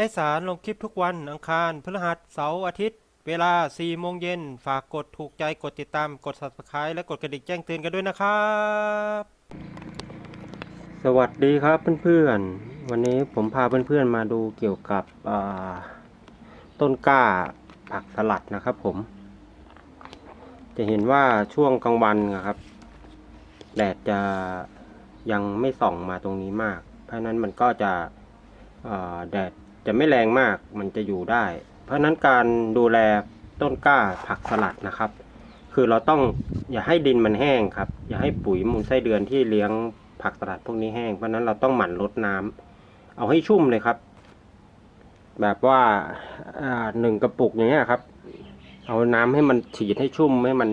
ไอสารลงคลิปทุกวันอังคารพฤหัสเสาร์อาทิตย์ เวลา 4 โมงเย็น ฝากกดถูกใจกดติดตามกด subscribe และกดกระดิ่งแจ้งเตือนกันด้วยนะครับ สวัสดีครับเพื่อนๆ วันนี้ผมพาเพื่อนๆมาดูเกี่ยวกับต้นกล้าผักสลัดนะครับผม จะเห็นว่าช่วงกลางวันนะครับ แดดจะยังไม่ส่องมาตรงนี้มาก เพราะนั้นมันก็จะแดด จะไม่แรงมากมันจะอยู่ได้ เพราะนั้นการดูแลต้นกล้าผักสลัดนะครับ คือเราต้องอย่าให้ดินมันแห้งครับ อย่าให้ปุ๋ยมูลไส้เดือนที่เลี้ยงผักสลัดพวกนี้แห้ง เพราะนั้นเราต้องหมั่นรดน้ำเอาให้ชุ่มเลยครับ แบบว่าหนึ่งกระปุกอย่างเงี้ยครับ เอาน้ำให้มันฉีดให้ชุ่มให้มัน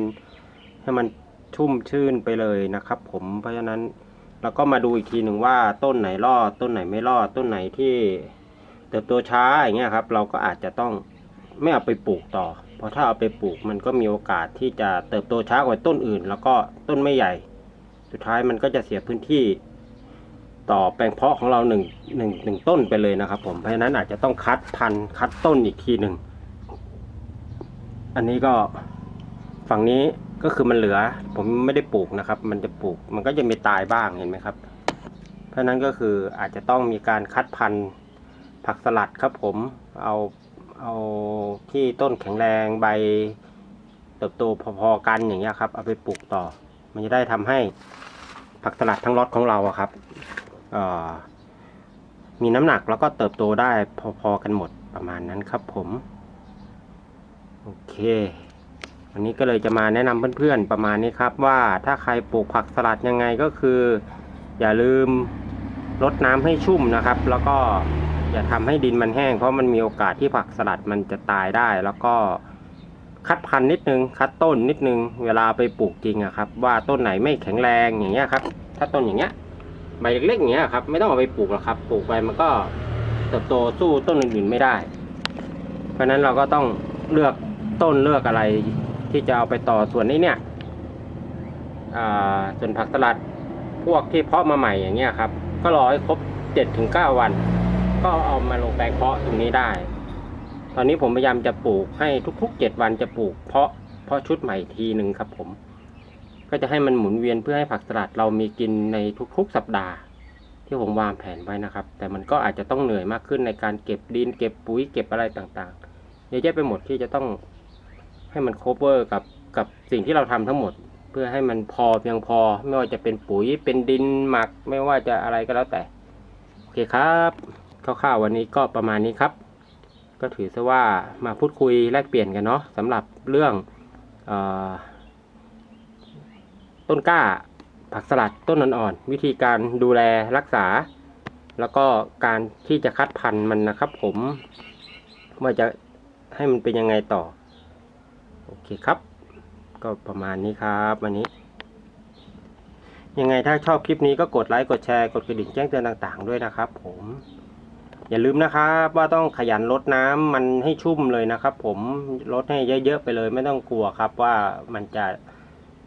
ให้มันชุ่มชื่นไปเลยนะครับ ผมเพราะฉะนั้นเราก็มาดูอีกทีหนึ่งว่าต้นไหนรอดต้นไหนไม่รอดต้นไหนที่ เติบโตช้าอย่างเงี้ยครับ เราก็อาจจะต้องไม่เอาไปปลูกต่อ เพราะถ้าเอาไปปลูกมันก็มีโอกาสที่จะเติบโตช้ากว่าต้นอื่น แล้วก็ต้นไม่ใหญ่ สุดท้ายมันก็จะเสียพื้นที่ต่อแปลงเพาะของเราหนึ่งหนึ่งหนึ่งต้นไปเลยนะครับ ผมเพราะฉะนั้นอาจจะต้องคัดพันธุ์คัดต้นอีกทีหนึ่งอันนี้ก็ฝั่งนี้ก็คือมันเหลือ ผมไม่ได้ปลูกนะครับ มันจะปลูกมันก็จะมีตายบ้างเห็นไหมครับ เพราะฉะนั้นก็คืออาจจะต้องมีการคัดพันธุ์ ผักสลัดครับผมเอาเอาที่ต้นแข็งแรงใบเติบโตพอๆกันอย่างเงี้ยครับ เอาไปปลูกต่อ มันจะได้ทำให้ผักสลัดทั้งล็อตของเราอะครับมีน้ำหนักแล้วก็เติบโตได้พอๆกันหมดประมาณนั้นครับผมโอเควันนี้ก็เลยจะมาแนะนำเพื่อนๆประมาณนี้ครับ ว่าถ้าใครปลูกผักสลัดยังไงก็คือ อย่าลืมรดน้ำให้ชุ่มนะครับ แล้วก็ อย่าทำให้ดินมันแห้ง เพราะมันมีโอกาสที่ผักสลัดมันจะตายได้ แล้วก็คัดพันธุ์นิดนึง คัดต้นนิดนึง เวลาไปปลูกจริงอะครับ ว่าต้นไหนไม่แข็งแรงอย่างเงี้ยครับ ถ้าต้นอย่างเงี้ยใบเล็กๆอย่างเงี้ยครับ ไม่ต้องเอาไปปลูกหรอกครับ ปลูกไปมันก็เติบโตสู้ต้นอื่นๆไม่ได้ เพราะนั้นเราก็ต้องเลือกต้นเลือกอะไรที่จะเอาไปต่อส่วนนี้เนี่ยส่วนผักสลัดพวกที่เพาะมาใหม่อย่างเงี้ยครับ ก็รอให้ครบเจ็ดถึงเก้าวัน ก็เอามาลงแปลงเพาะตรงนี้ได้ ตอนนี้ผมพยายามจะปลูกให้ทุกๆเจ็ดวันจะปลูกเพาะเพาะชุดใหม่ทีหนึ่งครับผม ก็จะให้มันหมุนเวียนเพื่อให้ผักสลัดเรามีกินในทุกๆสัปดาห์ ที่ผมวางแผนไว้นะครับ แต่มันก็อาจจะต้องเหนื่อยมากขึ้นในการเก็บดินเก็บปุ๋ยเก็บอะไรต่างๆเยอะแยะไปหมดที่จะต้องให้มัน cover กับกับสิ่งที่เราทำทั้งหมด เพื่อให้มันพอเพียงพอ ไม่ว่าจะเป็นปุ๋ยเป็นดินหมัก ไม่ว่าจะอะไรก็แล้วแต่ โอเคครับ คร่าวๆวันนี้ก็ประมาณนี้ครับ ก็ถือซะว่ามาพูดคุยแลกเปลี่ยนกันเนาะสำหรับเรื่องออต้นกล้าผักสลัดต้นอ่อนๆวิธีการดูแลรักษา แล้วก็การที่จะคัดพันธุ์มันนะครับ ผม ว่าจะให้มันเป็นยังไงต่อ โอเคครับ ก็ประมาณนี้ครับวันนี้ ยังไงถ้าชอบคลิปนี้ก็กดไลค์กดแชร์กดกระดิ่งแจ้งเตือนต่าง ๆ ด้วยนะครับ ผม อย่าลืมนะครับว่าต้องขยันรดน้ำมันให้ชุ่มเลยนะครับ ผมรดให้เยอะๆไปเลย ไม่ต้องกลัวครับว่ามันจะ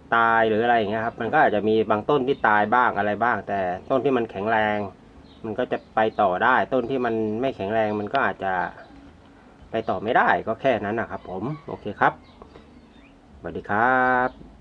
ตายหรืออะไรอย่างเงี้ยครับ มันก็อาจจะมีบางต้นที่ตายบ้างอะไรบ้าง แต่ต้นที่มันแข็งแรง มันก็จะไปต่อได้ ต้นที่มันไม่แข็งแรงมันก็อาจจะไปต่อไม่ได้ก็แค่นั้นนะครับ ผมโอเคครับสวัสดีครับ